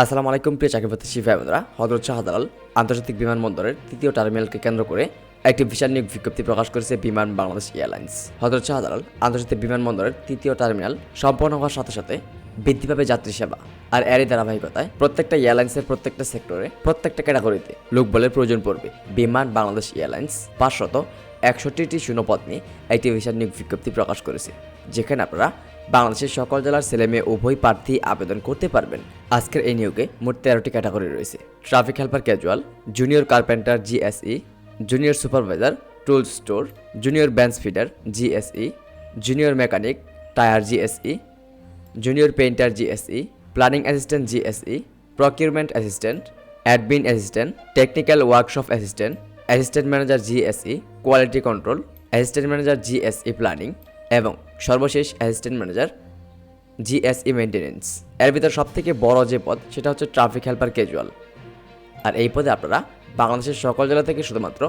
আসসালামু আলাইকুম, প্রিয় চাকরিপ্রার্থী ভাইবোনেরা। হজরত শাহজালাল আন্তর্জাতিক বিমানবন্দরের তৃতীয় টার্মিনালকে কেন্দ্র করে একটি বিশাল নিয়োগ বিজ্ঞপ্তি প্রকাশ করেছে বিমান বাংলাদেশ এয়ারলাইন্স। হজরত শাহজালাল আন্তর্জাতিক বিমানবন্দরের তৃতীয় টার্মিনাল সম্পন্ন হওয়ার সাথে সাথে বৃদ্ধি পাবে যাত্রী সেবা আর এরই ধারাবাহিকতায় প্রত্যেকটা এয়ারলাইন্সের প্রত্যেকটা সেক্টরে, প্রত্যেকটা ক্যাটাগরিতে লোকবলের প্রয়োজন পড়বে। বিমান বাংলাদেশ এয়ারলাইন্স পাঁচশত একষট্টিটি শূন্যপদ নিয়ে একটি বিশাল নিয়োগ বিজ্ঞপ্তি প্রকাশ করেছে, যেখানে আপনারা বাংলাদেশের সকল জেলার ছেলে মেয়ে উভয় প্রার্থী আবেদন করতে পারবেন। আজকের এই নিয়োগে মোট তেরোটি ক্যাটাগরি রয়েছে। Traffic helper casual, junior carpenter GSE, junior supervisor tool store, junior bench fitter GSE, junior mechanic, tyre GSE, junior painter GSE, planning assistant GSE, procurement assistant, admin assistant, technical workshop assistant assistant manager GSE, quality control, assistant manager GSE planning এবং সর্বশেষ assistant manager GSE maintenance এর ভিতর সবথেকে বড় যে পদ, সেটা হচ্ছে ট্রাফিক হেল্পার ক্যাজুয়াল আর এই পদে আপনারা বাংলাদেশের সকল জেলা থেকে শুধুমাত্র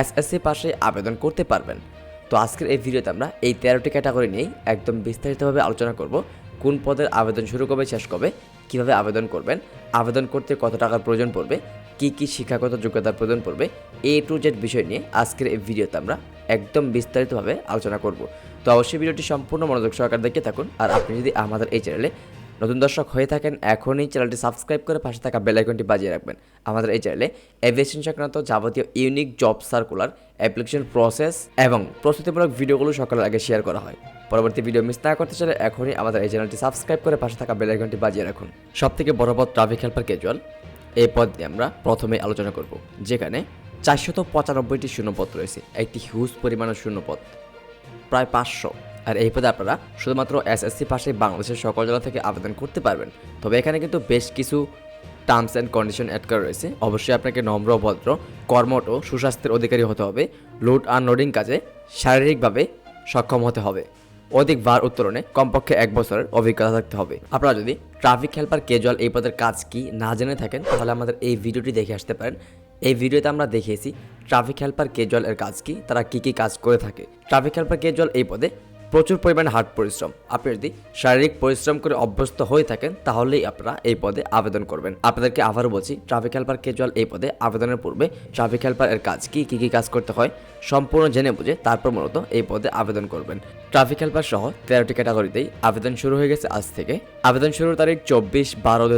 এসএসসি পাশে আবেদন করতে পারবেন। তো আজকের এই ভিডিওতে আমরা এই তেরোটি ক্যাটাগরি নিয়েই একদম বিস্তারিতভাবে আলোচনা করব। কোন পদের আবেদন শুরু কবে, শেষ কবে, কীভাবে আবেদন করবেন, আবেদন করতে কত টাকার প্রয়োজন পড়বে, কি কি শিক্ষাগত যোগ্যতার প্রয়োজন পড়বে এ টু জেড বিষয় নিয়ে আজকের এই ভিডিওতে আমরা একদম বিস্তারিতভাবে আলোচনা করব। তো অবশ্যই ভিডিওটি সম্পূর্ণ মনোযোগ সহকারে দেখে থাকুন। আর আপনি যদি আমাদের এই চ্যানেলে নতুন দর্শক হয়ে থাকেন, এখনই চ্যানেলটি সাবস্ক্রাইব করে পাশে থাকা বেল আইকনটি বাজিয়ে রাখবেন। আমাদের এই চ্যানেলে এভিয়েশন সংক্রান্ত যাবতীয় unique job circular, application process এবং প্রস্তুতিমূলক ভিডিওগুলো সকালের আগে শেয়ার করা হয়। পরবর্তী ভিডিও মিস না করতে চাইলে এখনই আমাদের এই চ্যানেলটি সাবস্ক্রাইব করে পাশে থাকা বেল আইকনটি বাজিয়ে রাখুন। সবথেকে বড় পদ ট্রাফিক হেল্পার ক্যাজুয়াল এই পদ আমরা প্রথমে আলোচনা করব, যেখানে চারশত পঁচানব্বইটি শূন্যপদ রয়েছে। একটি হিউজ পরিমাণের শূন্যপদ। প্রায় পাঁচশো। আর এই পদে আপনারা শুধুমাত্র এসএসসি পাশে বাংলাদেশের সকল জেলা থেকে আবেদন করতে পারবেন। তবে এখানে কিন্তু বেশ কিছু টার্মস অ্যান্ড কন্ডিশন অ্যাড করা রয়েছে। অবশ্যই আপনাকে নম্র, ভদ্র কর্মট ও সুস্বাস্থ্যের অধিকারী হতে হবে। লোড আনলোডিং কাজে শারীরিকভাবে সক্ষম হতে হবে। অধিক ভার উত্তোলনে কমপক্ষে এক বছরের অভিজ্ঞতা থাকতে হবে। আপনারা যদি ট্রাফিক হেল্পার ক্যাজুয়াল এই পদের কাজ কি না জেনে থাকেন, তাহলে আমাদের এই ভিডিওটি দেখে আসতে পারেন। এই ভিডিওতে আমরা দেখিয়েছি ট্রাফিক হেল্পার ক্যাজুয়াল এর কাজ কি, তারা কি কি কাজ করে থাকে। ট্রাফিক হেল্পার ক্যাজুয়াল এই পদে প্রচুর পরিমাণে হার্ড পরিশ্রম। আপনি যদি শারীরিক পরিশ্রম করে অভ্যস্ত হয়ে থাকেন, তাহলেই আপনারা এই পদে আবেদন করবেন। আপনাদেরকে আবারও বলছি, ট্রাফিক হেল্পার ক্যাজুয়াল এই পদে আবেদনের পূর্বে ট্রাফিক হেল্পার এর কাজ কি কি কি কাজ করতে হয়, সম্পূর্ণ জেনে বুঝে তারপর মূলত এই পদে আবেদন করবেন। ট্রাফিক হেল্পার সহ তেরোটি ক্যাটাগরিতেই আবেদন শুরু হয়ে গেছে আজ থেকে। আবেদন শুরুর তারিখ চব্বিশ বারো দু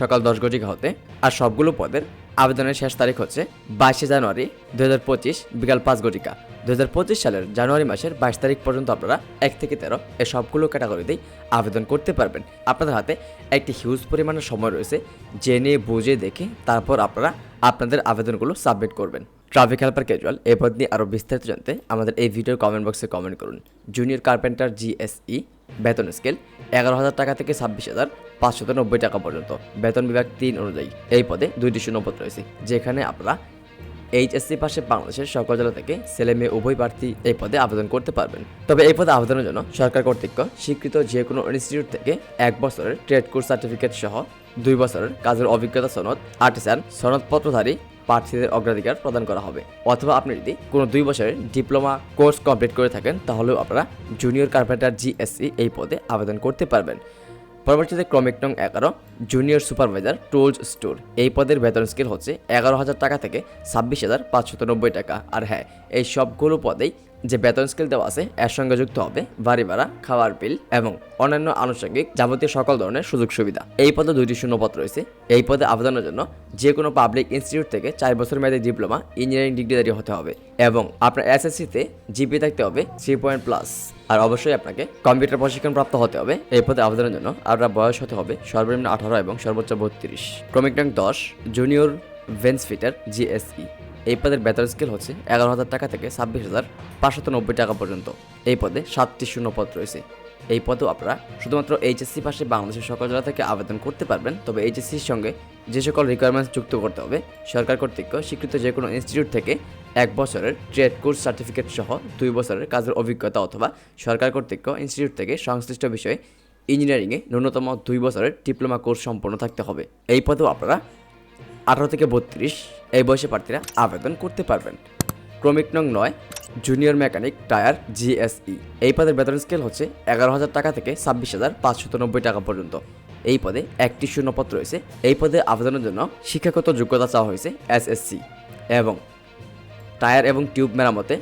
সকাল দশ ঘটিকা হতে। আর সবগুলো পদের আবেদনের শেষ তারিখ হচ্ছে বাইশে জানুয়ারি দু হাজার পঁচিশ বিকাল পাঁচ ঘটিকা। দু হাজার পঁচিশ সালের জানুয়ারি মাসের বাইশ তারিখ পর্যন্ত আপনারা এক থেকে তেরো এই সবগুলো ক্যাটাগরিতেই আবেদন করতে পারবেন। আপনাদের হাতে একটি হিউজ পরিমাণের সময় রয়েছে, জেনে বুঝে দেখে তারপর আপনারা আপনাদের আবেদনগুলো সাবমিট করবেন। ট্রাফিক হেল্পার ক্যাজুয়াল এই পদ নিয়ে আরও বিস্তারিত জানতে আমাদের এই ভিডিওর কমেন্ট বক্সে কমেন্ট করুন। জুনিয়র কার্পেন্টার জিএসই বেতন স্কেল এগারো হাজার টাকা থেকে ছাব্বিশ হাজার পাঁচশত নব্বই টাকা পর্যন্ত। বেতন বিভাগ তিন অনুযায়ী এই পদে দুইটি শূন্যপদ রয়েছে, যেখানে আপনারা এইচএসসি পাশে বাংলাদেশের সকল জেলা থেকে ছেলে মেয়ে উভয় প্রার্থী এই পদে আবেদন করতে পারবেন। তবে এই পদে আবেদনের জন্য সরকার কর্তৃক স্বীকৃত যে কোনো ইনস্টিটিউট থেকে এক বছরের ট্রেড কোর্স সার্টিফিকেট সহ দুই বছরের কাজের অভিজ্ঞতা সনদ, আর্টিসান সনদপত্রধারী প্রার্থীদের অগ্রাধিকার প্রদান করা হবে। অথবা আপনি যদি কোনো দুই বছরের ডিপ্লোমা কোর্স কমপ্লিট করে থাকেন, তাহলেও আপনারা জুনিয়র কার্পেন্টার জিএসসি এই পদে আবেদন করতে পারবেন। পরবর্তীতে ক্রমিক নং এগারো, জুনিয়র সুপারভাইজার টুলস স্টোর। এই পদের বেতন স্কেল হচ্ছে এগারো হাজার টাকা থেকে ছাব্বিশ হাজার পাঁচশত টাকা। আর হ্যাঁ এই সবগুলো পদেই যে বেতন স্কেল দেওয়া আছে, এর সঙ্গে যুক্ত হবে বাড়ি ভাড়া, খাওয়ার বিল এবং অন্যান্য আনুষঙ্গিক যাবতীয় সকল ধরনের সুযোগ সুবিধা। এই পদে দুইটি শূন্যপদ রয়েছে। এই পদে আবেদনের জন্য যে কোনো পাবলিক ইনস্টিটিউট থেকে চার বছর মেয়াদী ডিপ্লোমা ইঞ্জিনিয়ারিং ডিগ্রিধারী হতে হবে এবং আপনার এসএসসিতে জিপি থাকতে হবে থ্রি পয়েন্ট প্লাস আর অবশ্যই আপনাকে কম্পিউটার প্রশিক্ষণ প্রাপ্ত হতে হবে। এই পদে আবেদনের জন্য আপনার বয়স হতে হবে সর্বনিম্ন আঠারো এবং সর্বোচ্চ বত্রিশ। ক্রমিক নং দশ জুনিয়র ভেন্স ফিটার জিএসই এই পদের বেতন স্কেল হচ্ছে এগারো হাজার টাকা থেকে ছাব্বিশ হাজার পাঁচশত নব্বই টাকা পর্যন্ত। এই পদে সাতটি শূন্য পদ রয়েছে। এই পদেও আপনারা শুধুমাত্র এইচএসসি পাশে বাংলাদেশের সকল জেলা থেকে আবেদন করতে পারবেন। তবে এইচএসসির সঙ্গে যে সকল রিকোয়ারমেন্টস যুক্ত করতে হবে, সরকার কর্তৃক স্বীকৃত যে কোনো ইনস্টিটিউট থেকে এক বছরের ট্রেড কোর্স সার্টিফিকেট সহ দুই বছরের কাজের অভিজ্ঞতা অথবা সরকার কর্তৃক ইনস্টিটিউট থেকে সংশ্লিষ্ট বিষয়ে ইঞ্জিনিয়ারিংয়ে ন্যূনতম দুই বছরের ডিপ্লোমা কোর্স সম্পন্ন থাকতে হবে। এই পদেও আপনারা আঠারো থেকে বত্রিশ এই বয়সে প্রার্থীরা আবেদন করতে পারবেন। ক্রমিক নং নয় জুনিয়র মেকানিক টায়ার জিএসই এই পদের বেতন স্কেল হচ্ছে এগারো হাজার টাকা থেকে ছাব্বিশ হাজার নব্বই টাকা পর্যন্ত। এই পদে একটি শূন্যপদ রয়েছে। এই পদে আবেদনের জন্য শিক্ষাগত যোগ্যতা চাওয়া হয়েছে এসএসসি এবং টায়ার এবং টিউব মেরামতে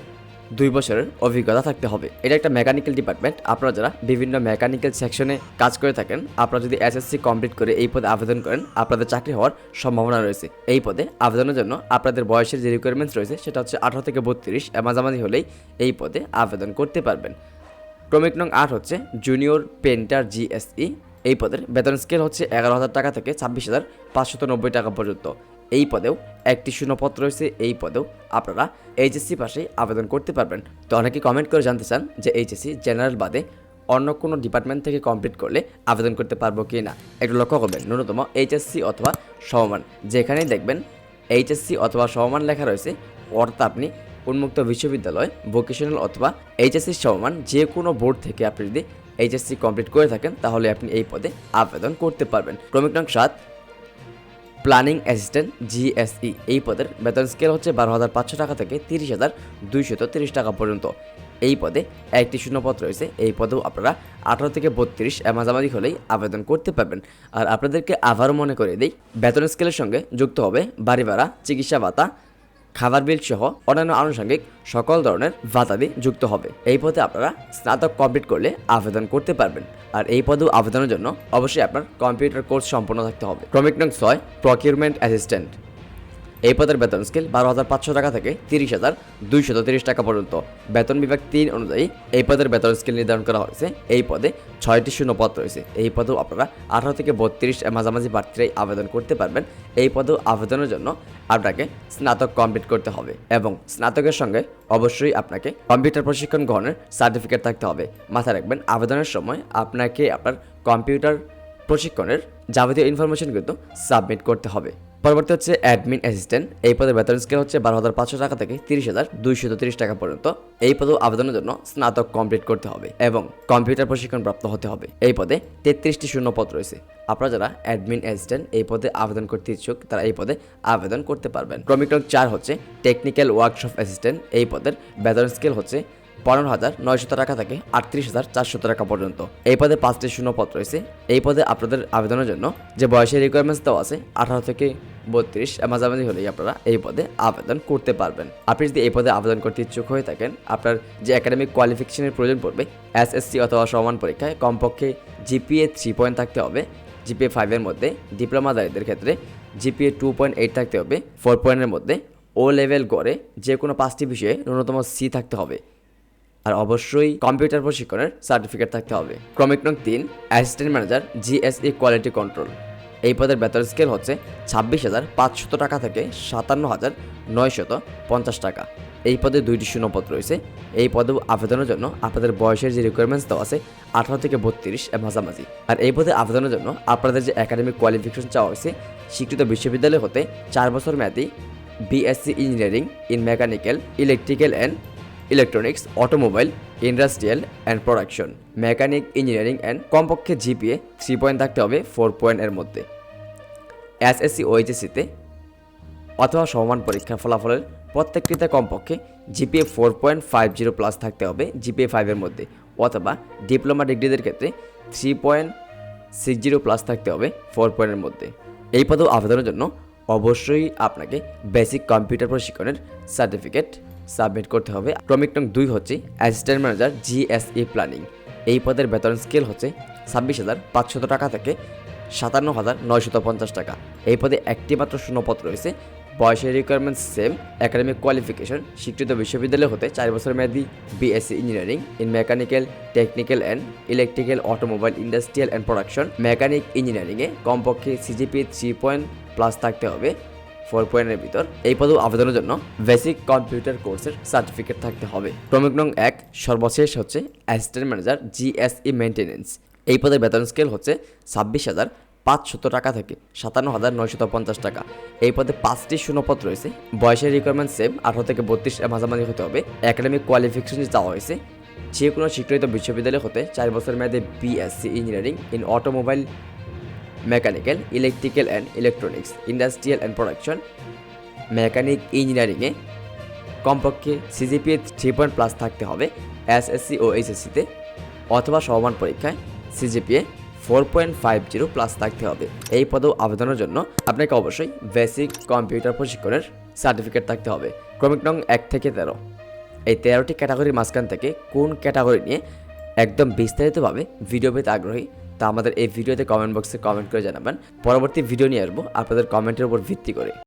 দুই বছরের অভিজ্ঞতা থাকতে হবে। এটা একটা মেকানিক্যাল ডিপার্টমেন্ট আপনারা যারা বিভিন্ন মেকানিক্যাল সেকশনে কাজ করে থাকেন, আপনারা যদি এসএসসি কমপ্লিট করে এই পদে আবেদন করেন, আপনাদের চাকরি হওয়ার সম্ভাবনা রয়েছে। এই পদে আবেদনের জন্য আপনাদের বয়সের যে রিকোয়ারমেন্টস রয়েছে, সেটা হচ্ছে আঠারো থেকে বত্রিশ মাঝামাঝি হলেই এই পদে আবেদন করতে পারবেন। ক্রমিক নং আট হচ্ছে জুনিয়র পেন্টার জিএসই এই পদের বেতন স্কেল হচ্ছে এগারো হাজার টাকা থেকে ছাব্বিশ হাজার পাঁচশত নব্বই টাকা পর্যন্ত। এই পদেও একটি শূন্যপদ রয়েছে, এই পদেও আপনারা এইচএসসি পাশেই আবেদন করতে পারবেন। তো অনেকে কমেন্ট করে জানতে চান যে এইচএসসি জেনারেল বাদে অন্য কোনো ডিপার্টমেন্ট থেকে কমপ্লিট করলে আবেদন করতে পারব কি না একটু লক্ষ্য করবেন, ন্যূনতম এইচএসসি অথবা সমমান। যেখানেই দেখবেন এইচএসসি অথবা সমমান লেখা রয়েছে, অর্থাৎ আপনি উন্মুক্ত বিশ্ববিদ্যালয় ভোকেশনাল অথবা এইচএসসি সমমান যে কোনো বোর্ড থেকে আপনি যদি এইচএসসি কমপ্লিট করে থাকেন, তাহলে আপনি এই পদে আবেদন করতে পারবেন। ক্রমিক নং সাত প্ল্যানিং অ্যাসিস্ট্যান্ট জিএসই এই পদের বেতন স্কেল হচ্ছে বারো হাজার পাঁচশো টাকা থেকে তিরিশ হাজার দুইশত তিরিশ টাকা পর্যন্ত। এই পদে একটি শূন্যপদ রয়েছে। এই পদেও আপনারা আঠারো থেকে বত্রিশ মাঝামাঝি হলেই আবেদন করতে পারবেন। আর আপনাদেরকে আবারও মনে করে দিই, বেতন স্কেলের সঙ্গে যুক্ত হবে বাড়ি ভাড়া, চিকিৎসা ভাতা খাবার বিল সহ অন্যান্য আনুষঙ্গিক সকল ধরনের ভাতাদি যুক্ত হবে। এই পদে আপনারা স্নাতক কমপ্লিট করলে আবেদন করতে পারবেন। আর এই পদেও আবেদনের জন্য অবশ্যই আপনার কম্পিউটার কোর্স সম্পন্ন থাকতে হবে। ক্রমিক নং ছয় প্রকিউরমেন্ট অ্যাসিস্ট্যান্ট এই পদের বেতন স্কেল বারো হাজার পাঁচশো টাকা থেকে তিরিশ হাজার দুইশত তিরিশ টাকা পর্যন্ত। বেতন বিভাগ তিন অনুযায়ী এই পদের বেতন স্কেল নির্ধারণ করা হয়েছে। এই পদে ছয়টি শূন্য পদ রয়েছে। এই পদেও আপনারা আঠারো থেকে বত্রিশ মাঝামাঝি প্রার্থীরাই আবেদন করতে পারবেন। এই পদেও আবেদনের জন্য আপনাকে স্নাতক কমপ্লিট করতে হবে এবং স্নাতকের সঙ্গে অবশ্যই আপনাকে কম্পিউটার প্রশিক্ষণ গ্রহণের সার্টিফিকেট থাকতে হবে। মাথায় রাখবেন, আবেদনের সময় আপনাকে আপনার কম্পিউটার প্রশিক্ষণের যাবতীয় ইনফরমেশন কিন্তু সাবমিট করতে হবে। পরবর্তী হচ্ছে অ্যাডমিন অ্যাসিস্ট্যান্ট এই পদের বেতন স্কেল হচ্ছে বারো হাজার পাঁচশো টাকা থেকে তিরিশ হাজার দুইশত তিরিশ টাকা পর্যন্ত। এই পদেও আবেদনের জন্য স্নাতক কমপ্লিট করতে হবে এবং কম্পিউটার প্রশিক্ষণ প্রাপ্ত হতে হবে। এই পদে তেত্রিশটি শূন্য পদ রয়েছে। আপনারা যারা অ্যাডমিন অ্যাসিস্ট্যান্ট এই পদে আবেদন করতে ইচ্ছুক, তারা এই পদে আবেদন করতে পারবেন। ক্রমিক চার হচ্ছে টেকনিক্যাল ওয়ার্কশপ অ্যাসিস্ট্যান্ট এই পদের বেতন স্কেল হচ্ছে পনেরো হাজার নয়শত টাকা থেকে আটত্রিশ হাজার চারশো টাকা পর্যন্ত। এই পদে পাঁচটি শূন্য পদ রয়েছে। এই পদে আপনাদের আবেদনের জন্য যে বয়সের রিকোয়ারমেন্টস দেওয়া আছে, আঠারো থেকে বত্রিশ মাঝামাঝি হলেই আপনারা এই পদে আবেদন করতে পারবেন। আপনি যদি এই পদে আবেদন করতে ইচ্ছুক হয়ে থাকেন, আপনার যে একাডেমিক কোয়ালিফিকেশনের প্রয়োজন পড়বে এসএসসি অথবা সমান পরীক্ষায়, কমপক্ষে জিপিএ থ্রি পয়েন্ট থাকতে হবে। জিপিএ ফাইভের মধ্যে ডিপ্লোমাদারীদের ক্ষেত্রে জিপিএ টু পয়েন্ট এইট থাকতে হবে। ফোর পয়েন্টের মধ্যে ও লেভেল গড়ে যে কোনো পাঁচটি বিষয়ে ন্যূনতম সি থাকতে হবে। আর অবশ্যই কম্পিউটার প্রশিক্ষণের সার্টিফিকেট থাকতে হবে। ক্রমিক নং তিন assistant manager GSE quality control এই পদের বেতন স্কেল হচ্ছে ছাব্বিশ হাজার পাঁচশত টাকা থেকে সাতান্ন হাজার নয়শত পঞ্চাশ টাকা। এই পদে দুইটি শূন্যপদ রয়েছে। এই পদে আবেদনের জন্য আপনাদের বয়সের যে রিকোয়ারমেন্টস দেওয়া আছে, আঠারো থেকে বত্রিশ মাঝামাঝি। আর এই পদে আবেদনের জন্য আপনাদের যে একাডেমিক কোয়ালিফিকেশন চাওয়া হয়েছে, স্বীকৃত বিশ্ববিদ্যালয় হতে চার বছর মেয়াদী BSc engineering in mechanical electrical and electronics automobile industrial and production mechanic engineering and কমপক্ষে জিপিএ থ্রি পয়েন্ট থাকতে হবে ফোর পয়েন্ট এর মধ্যে। এসএসসি ওএইচএসসিতে অথবা সমান পরীক্ষার ফলাফলের প্রত্যেকটিতে কমপক্ষে GPA four point five zero plus থাকতে হবে জিপিএ ফাইভের মধ্যে অথবা ডিপ্লোমা ডিগ্রিদের ক্ষেত্রে three point six zero plus থাকতে হবে ফোর পয়েন্টের মধ্যে। এই পদেও আবেদনের জন্য অবশ্যই আপনাকে বেসিক কম্পিউটার প্রশিক্ষণের সার্টিফিকেট সাবমিট করতে হবে। ক্রমিক নং দুই হচ্ছে অ্যাসিস্ট্যান্ট ম্যানেজার জিএসই প্ল্যানিং এই পদের বেতন স্কেল হচ্ছে ছাব্বিশ হাজার পাঁচশত টাকা থেকে সাতান্ন হাজার নয়শত পঞ্চাশ টাকা। এই পদে একটি মাত্র শূন্যপদ রয়েছে। বয়সের রিকোয়ারমেন্টস সেম একাডেমিক কোয়ালিফিকেশন স্বীকৃত বিশ্ববিদ্যালয় হতে চার বছর মেয়াদী BSc engineering in mechanical technical and electrical automobile industrial and production mechanic ইঞ্জিনিয়ারিংয়ে কমপক্ষে সিজিপি থ্রি পয়েন্ট প্লাস থাকতে হবে ফোর পয়েন্টের ভিতর। এই পদেও আবেদনের জন্য বেসিক কম্পিউটার কোর্সের সার্টিফিকেট থাকতে হবে। ক্রমিক নং এক, সর্বশেষ হচ্ছে অ্যাসিস্ট্যান্ট ম্যানেজার জিএসই মেনটেনেন্স এই পদের বেতন স্কেল হচ্ছে ছাব্বিশ হাজার পাঁচশত টাকা থেকে সাতান্ন হাজার নয়শত পঞ্চাশ টাকা। এই পদে পাঁচটি শূন্যপদ রয়েছে। বয়সের রিকোয়ারমেন্ট সেম আঠারো থেকে বত্রিশ মাঝামাঝি হতে হবে। একাডেমিক কোয়ালিফিকেশন চাওয়া হয়েছে, যে কোনো স্বীকৃত বিশ্ববিদ্যালয় হতে চার বছর মেয়াদে BSc engineering in automobile mechanical electrical and electronics industrial and production mechanic ইঞ্জিনিয়ারিংয়ে কমপক্ষে সিজিপিএ থ্রি পয়েন্ট প্লাস থাকতে হবে এসএসসি ও এইচএসসিতে অথবা সমান পরীক্ষায়। CGPA four point five zero plus থাকতে হবে। এই পদেও আবেদনের জন্য আপনাকে অবশ্যই বেসিক কম্পিউটার প্রশিক্ষণের সার্টিফিকেট থাকতে হবে। ক্রমিক নং এক থেকে তেরো। এই তেরোটি ক্যাটাগরির মাঝখান থেকে কোন ক্যাটাগরি নিয়ে একদম বিস্তারিতভাবে ভিডিও পেতে আগ্রহী, তা আমাদের এই ভিডিওতে কমেন্ট বক্সে কমেন্ট করে জানাবেন। পরবর্তী ভিডিও নিয়ে আসব আপনাদের কমেন্টের উপর ভিত্তি করে।